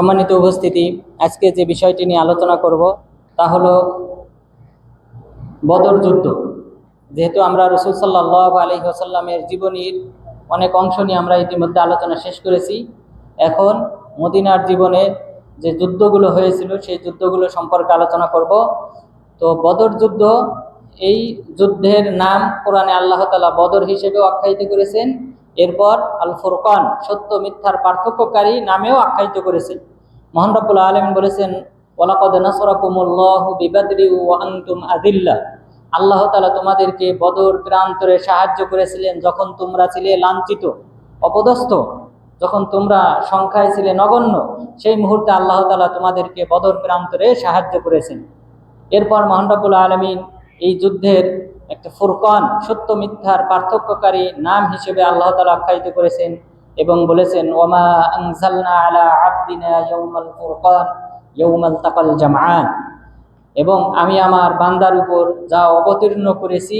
সম্মানিত উপস্থিতি, আজকে যে বিষয়টি নিয়ে আলোচনা করব তা হলো বদর যুদ্ধ। যেহেতু আমরা রসুল সাল্লাহ আলী আসাল্লামের জীবনীর অনেক অংশ নিয়ে আমরা ইতিমধ্যে আলোচনা শেষ করেছি, এখন মদিনার জীবনে যে যুদ্ধগুলো হয়েছিল সেই যুদ্ধগুলো সম্পর্কে আলোচনা করব। তো বদর যুদ্ধ, এই যুদ্ধের নাম কোরআনে আল্লাহ তালা বদর হিসেবে আখ্যায়িত করেছেন। এরপর আল ফুরকান সত্য মিথ্যার পার্থক্যকারী নামেও আখ্যায়িত করেছেন। মোহান রব্বুল আলম বলেছেন ওলাকদ ও আল্লাহ তালা তোমাদেরকে বদর প্রান্তরে সাহায্য করেছিলেন যখন তোমরা ছিলে লাঞ্ছিত, অপদস্থ। যখন তোমরা সংখ্যায় ছিলে নগণ্য, সেই মুহূর্তে আল্লাহ তালা তোমাদেরকে বদর প্রান্তরে সাহায্য করেছেন। এরপর মহানরবুল আলমিন এই যুদ্ধের একটা ফুরকান, সত্য মিথ্যার পার্থক্যকারী নাম হিসেবে আল্লাহ তালা আখ্যায়িত করেছেন এবং বলেছেন, ওমা আনজালনা আলা আবদিনা ইয়াউমাল ফুরকান, ইয়াউমাল তাকাল জামআন। এবং আমি আমার বান্দার উপর যা অবতীর্ণ করেছি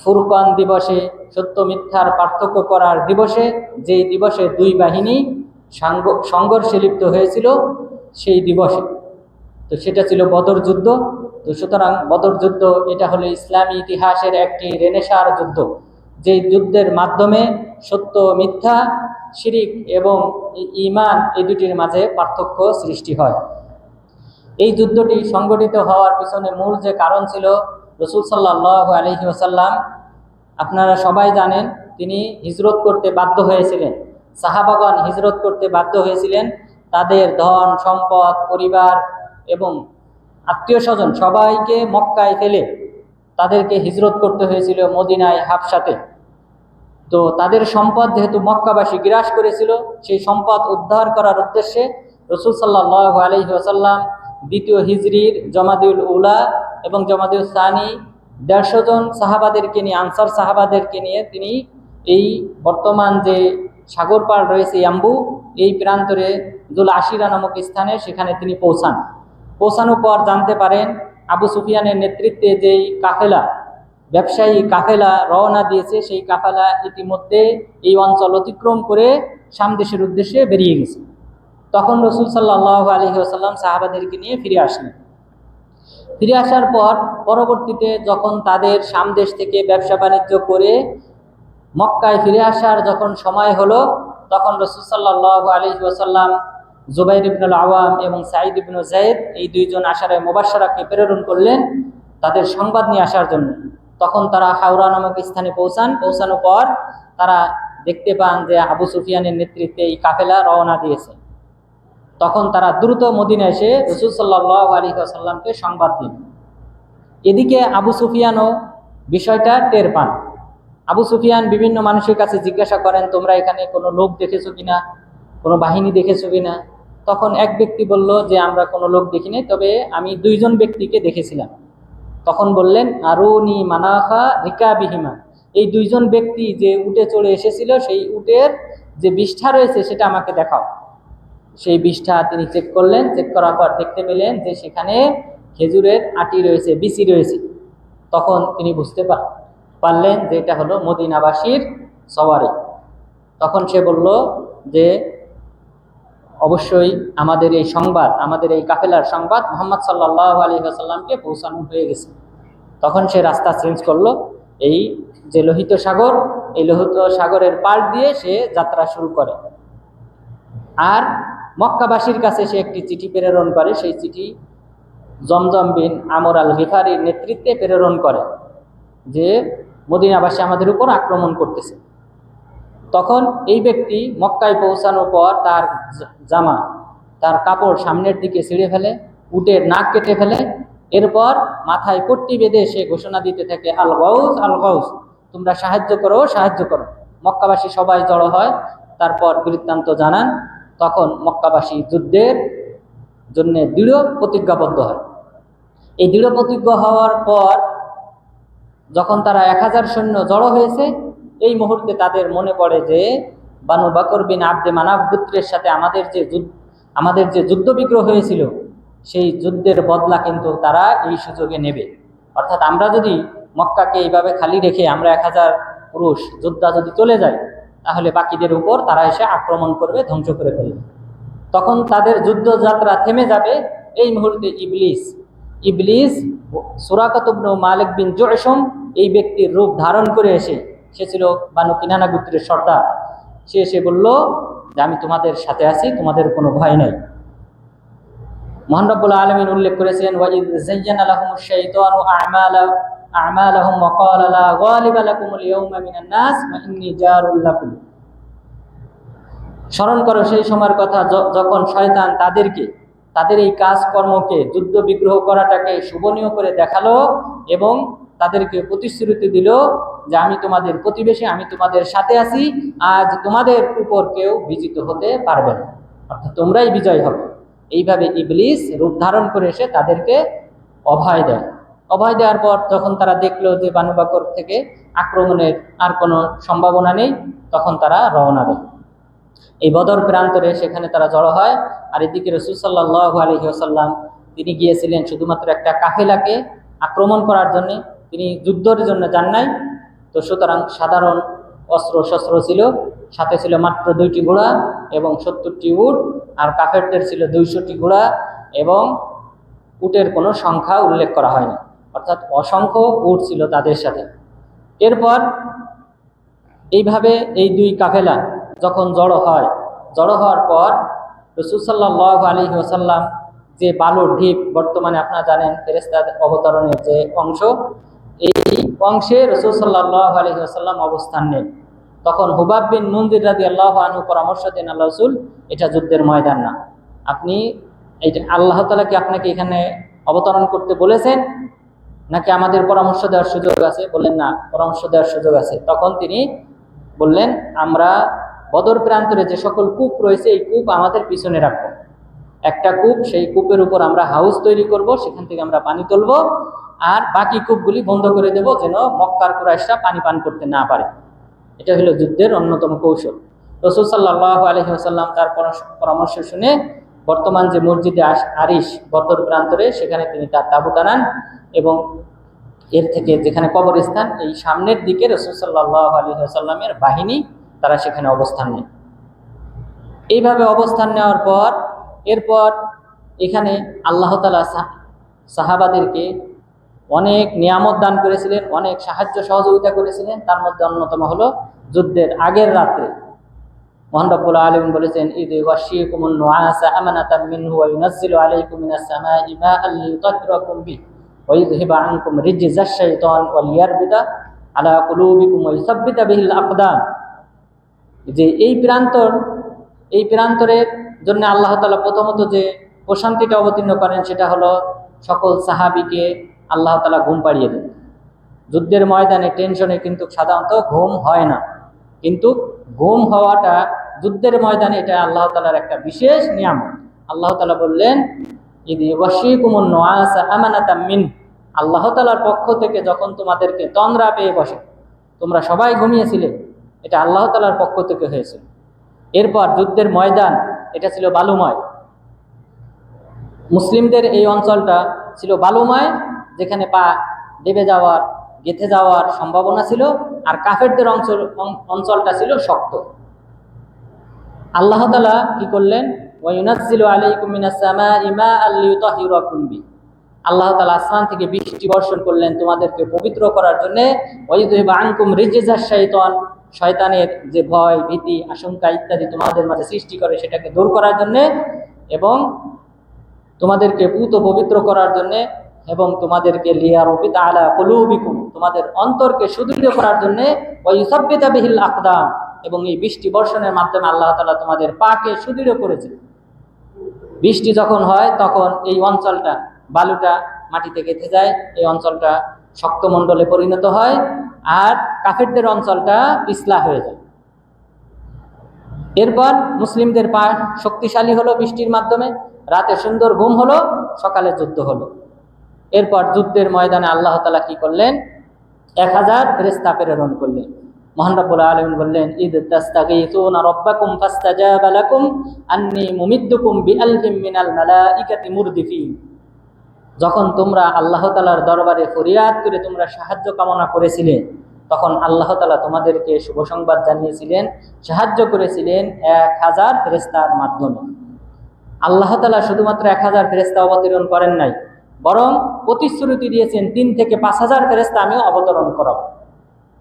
ফুরকান দিবসে, সত্য মিথ্যার পার্থক্য করার দিবসে, যেই দিবসে দুই বাহিনী সংঘর্ষে লিপ্ত হয়েছিল, সেই দিবসে। তো সেটা ছিল বদর যুদ্ধ। তো সুতরাং বদর যুদ্ধ, এটা হলো ইসলামী ইতিহাসের একটি রেনেসার যুদ্ধ যে যুদ্ধের মাধ্যমে সত্য, মিথ্যা, শিরিক এবং ইমান এই দুটির মাঝে পার্থক্য সৃষ্টি হয়। এই যুদ্ধটি সংগঠিত হওয়ার পিছনে মূল যে কারণ ছিল রসুল সাল্লাহ আলহি ওসাল্লাম আপনারা সবাই জানেন তিনি হিজরত করতে বাধ্য হয়েছিলেন। সাহাবাগন হিজরত করতে বাধ্য হয়েছিলেন। তাদের ধন, সম্পদ, পরিবার এবং আত্মীয় স্বজন সবাইকে মক্কায় ফেলে তাদেরকে হিজরত করতে হয়েছিল মদিনায় হাফসাতে। তো তাদের সম্পদ যেহেতু মক্কাবাসী গ্রাস করেছিল, সেই সম্পদ উদ্ধার করার উদ্দেশ্যে রসুল সাল্লাহ আলহি দ্বিতীয় হিজরির জমাদিউল উলা এবং জমাদিউল সানি দেড়শো জন সাহাবাদেরকে নিয়ে, আনসার সাহাবাদেরকে নিয়ে তিনি এই বর্তমান যে সাগর পাড় রয়েছে ইয়াম্বু, এই প্রান্তরে দুল আশিরা নামক স্থানে সেখানে তিনি পৌঁছান। পৌঁছানোর পর জানতে পারেন আবু সুফিয়ানের নেতৃত্বে যেই কাফেলা, ব্যবসায়ী কাফেলা রওনা দিয়েছে, সেই কাফেলা ইতিমধ্যে এই অঞ্চল অতিক্রম করে সামদেশের উদ্দেশ্যে বেরিয়ে গেছে। তখন রসুল সাল্লাহ আলহি আসাল্লাম সাহাবাদেরকে নিয়ে ফিরে আসলেন। ফিরে আসার পর পরবর্তীতে যখন তাদের সামদেশ থেকে ব্যবসা বাণিজ্য করে মক্কায় ফিরে আসার যখন সময় হলো, তখন রসুল সাল্লাহ আলহি আসাল্লাম জুবাইর ইবনুল আওয়াম এবং সাঈদ ইবনুল জায়েদ এই দুইজন আসারে মোবাসারাকে প্রেরণ করলেন তাদের সংবাদ নিয়ে আসার জন্য। তখন তারা হাওড়া নামক স্থানে পৌঁছান। পৌঁছানোর পর তারা দেখতে পান যে আবু সুফিয়ানের নেতৃত্বে এই কাফেলা রওনা দিয়েছে। তখন তারা দ্রুত মদিনা এসে রসুল সাল্লাহ আলী আসাল্লামকে সংবাদ দিন এদিকে আবু সুফিয়ানও বিষয়টা টের পান। আবু সুফিয়ান বিভিন্ন মানুষের কাছে জিজ্ঞাসা করেন, তোমরা এখানে কোনো লোক দেখেছ কিনা? কোনো বাহিনী দেখেছ কিনা? তখন এক ব্যক্তি বলল যে, আমরা কোনো লোক দেখিনি, তবে আমি দুইজন ব্যক্তিকে দেখেছিলাম। তখন বললেন, আরুনি রিকা বিহিমা এই দুইজন ব্যক্তি যে উটে চড়ে এসেছিল, সেই উটের যে বিষ্ঠা রয়েছে, সেটা আমাকে দেখাও। সেই বিষ্ঠা তিনি চেক করলেন, চেক করার পর দেখতে পেলেন যে, সেখানে খেজুরের আটি রয়েছে, বিচি রয়েছে। তখন তিনি বুঝতে পারলেন যে, এটা হলো মদিনাবাসীর সওয়ারি। তখন সে বলল যে অবশ্যই আমাদের এই সংবাদ, আমাদের এই কাফেলার সংবাদ মোহাম্মদ সাল্লাহ আলী আসাল্লামকে পৌঁছানো হয়ে গেছে। তখন সে রাস্তা চেঞ্জ করল। এই যে লোহিত সাগর, এই লোহিত সাগরের পাড় দিয়ে সে যাত্রা শুরু করে। আর মক্কাবাসীর কাছে সে একটি চিঠি প্রেরণ করে। সেই চিঠি জমজম বিন আমর আল গিফারির নেতৃত্বে প্রেরণ করে যে, মদিনাবাসী আমাদের উপর আক্রমণ করতেছে। তখন এই ব্যক্তি মক্কায় পৌঁছানোর পর তার জামা, তার কাপড় সামনের দিকে ছিঁড়ে ফেলে, উটের নাক কেটে ফেলে, এরপর মাথায় পট্টি বেঁধে সে ঘোষণা দিতে থাকে, আল গৌস আল গৌস তোমরা সাহায্য করো সাহায্য করো। মক্কাবাসী সবাই জড়ো হয়, তারপর বৃত্তান্ত জানান। তখন মক্কাবাসী যুদ্ধের জন্য দৃঢ় প্রতিজ্ঞাবদ্ধ হয়। এই দৃঢ় প্রতিজ্ঞ হওয়ার পর যখন তারা এক হাজার সৈন্য জড়ো হয়েছে এই মুহূর্তে তাদের মনে পড়ে যে বানু বাকর বিন আব্দে মানাব পুত্রের সাথে আমাদের যে আমাদের যে যুদ্ধ বিগ্রহ হয়েছিল, সেই যুদ্ধের বদলা কিন্তু তারা এই সুযোগে নেবে। অর্থাৎ আমরা যদি মক্কাকে এইভাবে খালি রেখে আমরা এক হাজার পুরুষ যোদ্ধা যদি চলে যায় তাহলে বাকিদের উপর তারা এসে আক্রমণ করবে, ধ্বংস করে ফেলবে। তখন তাদের যুদ্ধযাত্রা থেমে যাবে এই মুহূর্তে ইবলিস। ইবলিস সুরাকতব্ন মালিক বিন জয়সম এই ব্যক্তির রূপ ধারণ করে এসে সে ছিল বানু কিনানা গোত্রের সর্দার। সে এসে বলল, যে আমি তোমাদের সাথে আছি, তোমাদের কোনো ভয় নাই। মহান রব্বুল আলমিন উল্লেখ করেছেন জাইয়ানা লাকুম। স্মরণ করো সেই সময়ের কথা যখন শয়তান তাদেরকে, তাদের এই কাজকর্মকে যুদ্ধ বিগ্রহ করাটাকে শোভনীয় করে দেখাল এবং তাদেরকে প্রতিশ্রুতি দিল যে আমি তোমাদের প্রতিবেশী, আমি তোমাদের সাথে আছি, আজ তোমাদের উপর কেউ বিজিত হতে পারবে না। অর্থাৎ তোমরাই বিজয় হবে। এইভাবে ইবলিস রূপ ধারণ করে এসে তাদেরকে অভয় দেয়। অভয় দেওয়ার পর যখন তারা দেখল যে বানুবাকর থেকে আক্রমণের আর কোনো সম্ভাবনা নেই, তখন তারা রওনা দেয়। এই বদর প্রান্তরে সেখানে তারা জড়ো হয়। আর এদিকে রসুল সাল্লাহ আলহি আসাল্লাম তিনি গিয়েছিলেন শুধুমাত্র একটা কাফেলাকে আক্রমণ করার জন্যে। তিনি যুদ্ধের জন্য যান নাই। তো সুতরাং সাধারণ অস্ত্র শস্ত্র ছিল, সাথে ছিল মাত্র দুইটি ঘোড়া এবং সত্তরটি উট, আর কাফেরদের ছিল দুইশোটি ঘোড়া এবং উটের কোনো সংখ্যা উল্লেখ করা হয়নি। অর্থাৎ অসংখ্য উট ছিল তাদের সাথে। এরপর এইভাবে এই দুই কাফেলা যখন জড়ো হয়, জড়ো হওয়ার পর রসুল সাল্লাহ আলী ওসাল্লাম যে বালুর ঢিপ, বর্তমানে আপনারা জানেন ফেরেস্তাদ অবতরণের যে অংশ এই অংশে রসুল সাল্লাহ আলী ওসাল্লাম অবস্থান নেন। তখন হুবাব বিন মন্দির রাদি আল্লাহ আনু পরামর্শ দেন, আল্লাহ রসুল, এটা যুদ্ধের ময়দান না। আপনি এই আল্লাহ তালা কি আপনাকে এখানে অবতরণ করতে বলেছেন? নাকি আমাদের পরামর্শ দেওয়ার সুযোগ আছে? বললেন, না, পরামর্শ দেওয়ার সুযোগ আছে। তখন তিনি বললেন, আমরা বদর প্রান্তরে যে সকল কূপ রয়েছে, এই কূপ আমাদের পিছনে রাখব। একটা কূপ, সেই কূপের উপর আমরা হাউস তৈরি করব, সেখান থেকে আমরা পানি তুলব আর বাকি কূপগুলি বন্ধ করে দেব যেন মক্কার কুরাইশরা পানি পান করতে না পারে। এটা হলো যুদ্ধের অন্যতম কৌশল। রসুল সাল্লাহ আলহি আসাল্লাম তার পরামর্শ- শুনে বর্তমান যে মসজিদে আরিশ বদর প্রান্তরে সেখানে তিনি তার তাবু টানান এবং এর থেকে যেখানে কবরস্থান, এই সামনের দিকে রসুল সাল্লাহ আলী আসাল্লামের বাহিনী তারা সেখানে অবস্থান নেয়। এইভাবে অবস্থান নেওয়ার পর, এরপর এখানে আল্লাহ তালা সাহাবাদেরকে অনেক নিয়ামত দান করেছিলেন, অনেক সাহায্য সহযোগিতা করেছিলেন। তার মধ্যে অন্যতম হলো যুদ্ধের আগের রাত্রে মোহান আলম বলেছেন ঈদ ওয়াশিকুম নুআসা আমানাতাম মিনহু ওয়া ইউনাজ্জিলু আলাইকুম মিনাস সামাই মাআন লিয়ুতাহহিরাকুম বিহি ওয়া ইযহিবা আনকুম রিজজাশ শাইতান ওয়া লিয়ারবিদা আলা কুলুবিকুম ওয়া ইউসাব্বিতা বিহিল আকদাম। যে এই প্রান্তর, এই প্রান্তরের জন্য আল্লাহ প্রথমত যে প্রশান্তিটা অবতীর্ণ করেন সেটা হলো সকল সাহাবিকে আল্লাহ তাআলা ঘুম পাড়িয়ে দেন। যুদ্ধের ময়দানে টেনশনে কিন্তু সাধারণত ঘুম হয় না। কিন্তু ঘুম হওয়াটা যুদ্ধের ময়দানে এটা আল্লাহ তালার একটা বিশেষ নিয়ম আল্লাহ তালা বললেন ইদি নোয়াসা আমানাতা মিন। আল্লাহ তালার পক্ষ থেকে যখন তোমাদেরকে তন্দ্রা পেয়ে বসে, তোমরা সবাই ঘুমিয়েছিলে, এটা আল্লাহ তালার পক্ষ থেকে হয়েছে। এরপর যুদ্ধের ময়দান, এটা ছিল বালুময়। মুসলিমদের এই অঞ্চলটা ছিল বালুময় যেখানে পা দেবে যাওয়ার, গেথে যাওয়ার সম্ভাবনা ছিল, আর কাফেরদের অঞ্চল অঞ্চলটা ছিল শক্ত। আল্লাহ তালা কি করলেন? বি আল্লাহ তালা আসমান থেকে বৃষ্টি বর্ষণ করলেন তোমাদেরকে পবিত্র করার জন্যে। শয়তানের যে ভয়, ভীতি, আশঙ্কা ইত্যাদি তোমাদের মাঝে সৃষ্টি করে সেটাকে দূর করার জন্যে এবং তোমাদেরকে পুত পবিত্র করার জন্য এবং তোমাদেরকে লিয়ারবিত আলা কলুবিকুম, তোমাদের অন্তরকে সুদৃঢ় করার জন্য ওয়াইসাব্বিতা বিহিল আকদাম, এবং এই বৃষ্টি বর্ষণের মাধ্যমে আল্লাহ তাআলা তোমাদের পাকে সুদৃঢ় করেছে বৃষ্টি যখন হয়, তখন এই অঞ্চলটা, বালুটা মাটিতে গেঁথে যায়, এই অঞ্চলটা শক্তমণ্ডলে পরিণত হয়, আর কাফেরদের অঞ্চলটা পিছলা হয়ে যায়। এরপর মুসলিমদের পা শক্তিশালী হলো বৃষ্টির মাধ্যমে, রাতে সুন্দর ঘুম হলো, সকালে যুদ্ধ হলো। এরপর যুদ্ধের ময়দানে আল্লাহ তালা কি করলেন? এক হাজার ফেরেস্তা প্রেরণ করলেন। মোহান রব্বুল আলমিন বললেন ঈদ তাস্তাগীসুনা রাব্বাকুম ফাস্তাজাবা লাকুম, আন্নী মুমিদ্দুকুম বিআলফিম মিনাল যখন তোমরা আল্লাহ তালার দরবারে ফরিয়াদ করে তোমরা সাহায্য কামনা করেছিলে, তখন আল্লাহ তালা তোমাদেরকে শুভ সংবাদ জানিয়েছিলেন, সাহায্য করেছিলেন এক হাজার ফেরেস্তার মাধ্যমে। আল্লাহ তালা শুধুমাত্র এক হাজার ফেরেস্তা অবতরণ করেন নাই বরং প্রতিশ্রুতি দিয়েছেন তিন থেকে পাঁচ হাজার ফেরেস্তা আমিও অবতরণ করাবো।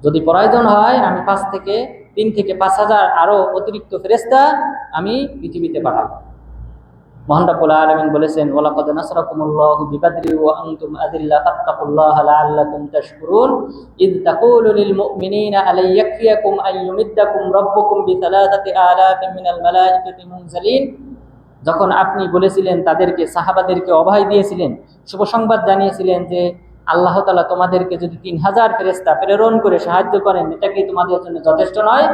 যদি প্রয়োজন হয়, আমি পাঁচ থেকে, তিন থেকে পাঁচ হাজার আরও অতিরিক্ত ফেরেস্তা আমি পৃথিবীতে পাঠাবো। মহান রাব্বুল আলামিন বলেছেন, ওয়ালাকাদ নাসরাকুমুল্লাহু যখন আপনি বলেছিলেন তাদেরকে, সাহাবাদেরকে অভয় দিয়েছিলেন, শুভ সংবাদ জানিয়েছিলেন যে আল্লাহ তালা তোমাদেরকে যদি তিন হাজার ফেরেস্তা প্রেরণ করে সাহায্য করেন, এটা কি তোমাদের জন্য যথেষ্ট নয়?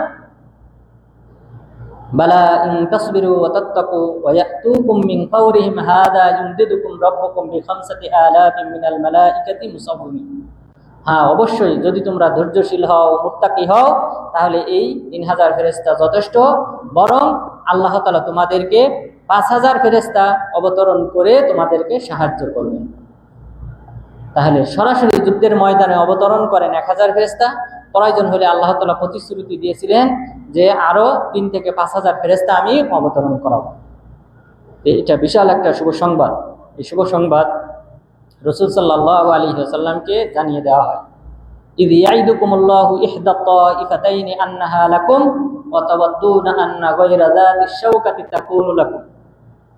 বালা ইন তাসবিরু তাত্তাকু ওয়া ইয়াতুকুম মিন ফাওরিহিম হাদা ইউমদিদুকুম হ্যাঁ অবশ্যই যদি তোমরা ধৈর্যশীল হও, মুত্তাকি হও, তাহলে এই তিন হাজার ফেরেস্তা যথেষ্ট, বরং আল্লাহ তাআলা তোমাদেরকে পাঁচ হাজার ফেরেস্তা অবতরণ করে তোমাদেরকে সাহায্য করবেন তাহলে সরাসরি যুদ্ধের ময়দানে অবতরণ করেন এক হাজার ফেরেস্তা প্রয়োজন হলে আল্লাহ তালা প্রতিশ্রুতি দিয়েছিলেন যে আরো তিন থেকে পাঁচ হাজার ফেরেস্তা আমি অবতরণ করাবো তো এটা বিশাল একটা শুভ সংবাদ এই শুভ সংবাদ রসুল সাল্লাহ আলী সাল্লামকে জানিয়ে দেওয়া হয় إذ يعدكم الله إحدى الطائفتين أنها لكم وتودون أن غير ذات الشوكة تكون لكم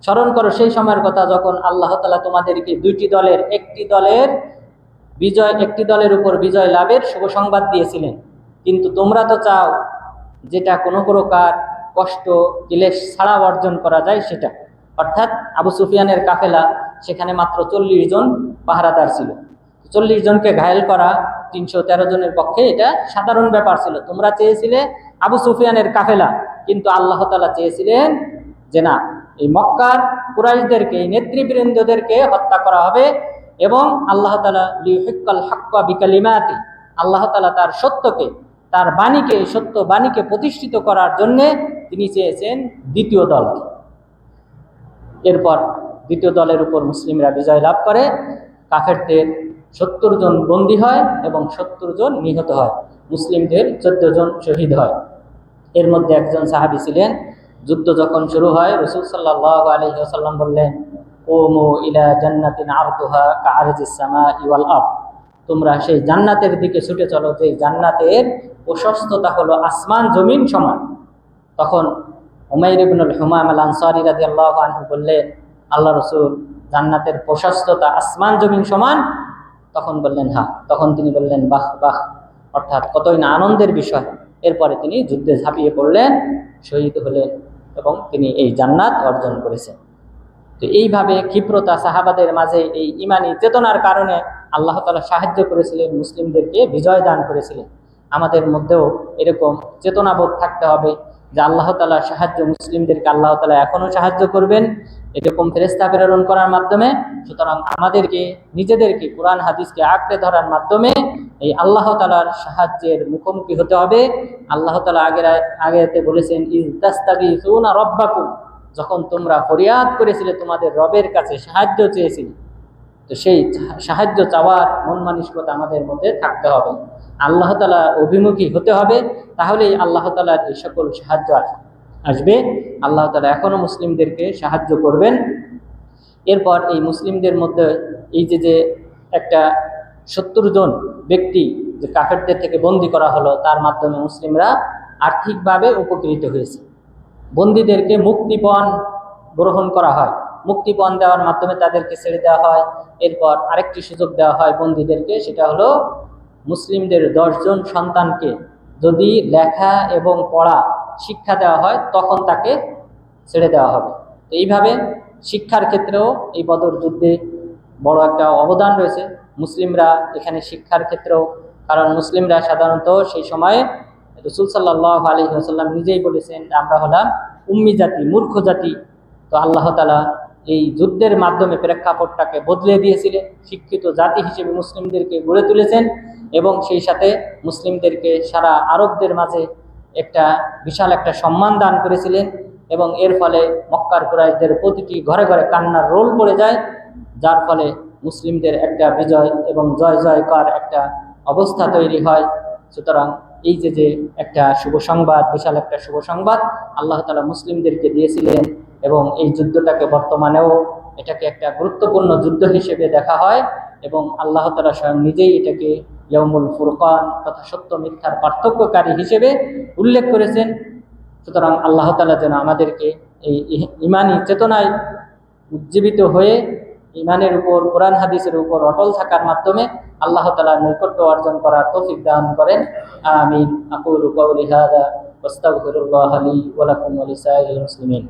স্মরণ করো, সেই সময়ের কথা যখন আল্লাহ তালা তোমাদেরকে দুইটি দলের, একটি দলের বিজয়, একটি দলের উপর বিজয় লাভের শুভ সংবাদ দিয়েছিলেন। কিন্তু তোমরা তো চাও যেটা কোনো প্রকার কষ্ট, ক্লেশ ছাড়া অর্জন করা যায় সেটা। অর্থাৎ আবু সুফিয়ানের কাফেলা সেখানে মাত্র চল্লিশ জন পাহারাদার ছিল। চল্লিশ জনকে ঘায়েল করা তিনশো তেরো জনের পক্ষে এটা সাধারণ ব্যাপার ছিল। তোমরা চেয়েছিলে আবু সুফিয়ানের কাফেলা, কিন্তু আল্লাহ তালা চেয়েছিলেন যে না এই মক্কার কুরাইশদেরকে, এই নেতৃবৃন্দদেরকে হত্যা করা হবে এবং আল্লাহ তালা লিহিক্কাল হাক্কা বিকালিমাতি, আল্লাহ তালা তার সত্যকে, তার বাণীকে সত্য বাণীকে প্রতিষ্ঠিত করার জন্যে তিনি চেয়েছেন দ্বিতীয় দল। এরপর দ্বিতীয় দলের উপর মুসলিমরা বিজয় লাভ করে, কাফেরদের সত্তর জন বন্দী হয় এবং সত্তর জন নিহত হয়, মুসলিমদের চোদ্দ জন শহীদ হয়। এর মধ্যে একজন সাহাবি ছিলেন যুদ্ধ যখন শুরু হয়, রসুল সাল্লাহ আলী আসাল্লাম বললেন ওমো ইলা জান্নাতিন আরদুহা কারজিসামা ইওয়াল আব তোমরা সেই জান্নাতের দিকে ছুটে চলো যে জান্নাতের প্রশস্ততা হলো আসমান, জমিন, সমান। তখন উমাইর ইবনুল হুমাম আল আনসারি রাজি আল্লাহ আনহু বললেন, আল্লাহ রসুল, জান্নাতের প্রশস্ততা আসমান, জমিন, সমান? তখন বললেন হা তখন তিনি বললেন, বাহ বাহ। অর্থাৎ কতই না আনন্দের বিষয়। এরপরে তিনি যুদ্ধে ঝাঁপিয়ে পড়লেন, শহীদ হলেন। এবং তিনি এই জান্নাত অর্জন করেছেন। তো এইভাবে ক্ষিপ্রতা সাহাবাদের মাঝে এই ইমানি চেতনার কারণে আল্লাহ তালা সাহায্য করেছিলেন, মুসলিমদেরকে বিজয় দান করেছিলেন। আমাদের মধ্যেও এরকম চেতনাবোধ থাকতে হবে। যে আল্লাহ তালার সাহায্য মুসলিমদেরকে আল্লাহ তালা এখনও সাহায্য করবেন, এরকম ফেরেস্তা প্রেরণ করার মাধ্যমে, সুতরাং আমাদেরকে, নিজেদেরকে কোরআন, হাদিসকে আঁকড়ে ধরার মাধ্যমে এই আল্লাহ তালার সাহায্যের মুখোমুখি হতে হবে। আল্লাহ তালা আগের আগেতে বলেছেন ইস্তাস্তাগি সুনা রব্বাকুম। যখন তোমরা ফরিয়াদ করেছিলে, তোমাদের রবের কাছে সাহায্য চেয়েছিলে। তো সেই সাহায্য চাওয়ার মন মানসিকতা আমাদের মধ্যে থাকতে হবে। আল্লাহ তালা অভিমুখী হতে হবে, তাহলেই আল্লাহ তালার এই সকল সাহায্য আসবে। আল্লাহ তালা এখনও মুসলিমদেরকে সাহায্য করবেন। এরপর এই মুসলিমদের মধ্যে এই যে যে একটা সত্তর জন ব্যক্তি যে কাফেরদের থেকে বন্দি করা হলো, তার মাধ্যমে মুসলিমরা আর্থিকভাবে উপকৃত হয়েছে। বন্দীদেরকে মুক্তিপণ গ্রহণ করা হয়। মুক্তিপণ দেওয়ার মাধ্যমে তাদেরকে ছেড়ে দেওয়া হয়। এরপর আরেকটি সুযোগ দেওয়া হয় বন্দীদেরকে, সেটা হলো মুসলিমদের দশজন সন্তানকে যদি লেখা এবং পড়া শিক্ষা দেওয়া হয়, তখন তাকে ছেড়ে দেওয়া হবে। তো এইভাবে শিক্ষার ক্ষেত্রেও এই বদর যুদ্ধে বড় একটা অবদান রয়েছে। মুসলিমরা এখানে শিক্ষার ক্ষেত্রেও, কারণ মুসলিমরা সাধারণত সেই সময়ে রসুল সাল্লাহ আলী আসাল্লাম নিজেই বলেছেন, আমরা হলাম উম্মি জাতি, মূর্খ জাতি। তো আল্লাহ তালা এই যুদ্ধের মাধ্যমে প্রেক্ষাপটটাকে বদলে দিয়েছিলেন। শিক্ষিত জাতি হিসেবে মুসলিমদেরকে গড়ে তুলেছেন এবং সেই সাথে মুসলিমদেরকে সারা আরবদের মাঝে একটা বিশাল একটা সম্মান দান করেছিলেন এবং এর ফলে মক্কার কুরাইশদের প্রতিটি ঘরে ঘরে কান্নার রোল পড়ে যায়, যার ফলে মুসলিমদের একটা বিজয় এবং জয় জয়কার একটা অবস্থা তৈরি হয়। সুতরাং এই যে যে একটা শুভ সংবাদ, বিশাল একটা শুভ সংবাদ, আল্লাহ তালা মুসলিমদেরকে দিয়েছিলেন। এবং এই যুদ্ধটাকে বর্তমানেও এটাকে একটা গুরুত্বপূর্ণ যুদ্ধ হিসেবে দেখা হয় এবং আল্লাহ তালা স্বয়ং নিজেই এটাকে ইয়মুল ফুরকান তথা সত্য মিথ্যার পার্থক্যকারী হিসেবে উল্লেখ করেছেন। সুতরাং আল্লাহ তালা যেন আমাদেরকে এই ইমানি চেতনায় উজ্জীবিত হয়ে ইমানের উপর, কোরআন হাদিসের উপর অটল থাকার মাধ্যমে আল্লাহ তালা নৈকট্য অর্জন করার তৌফিক দান করেন। আমিন। আকুলু কওলি হাদা ওয়াস্তাগফিরুল্লাহ লি ওয়া লাকুম ওয়া মুসলিমিন।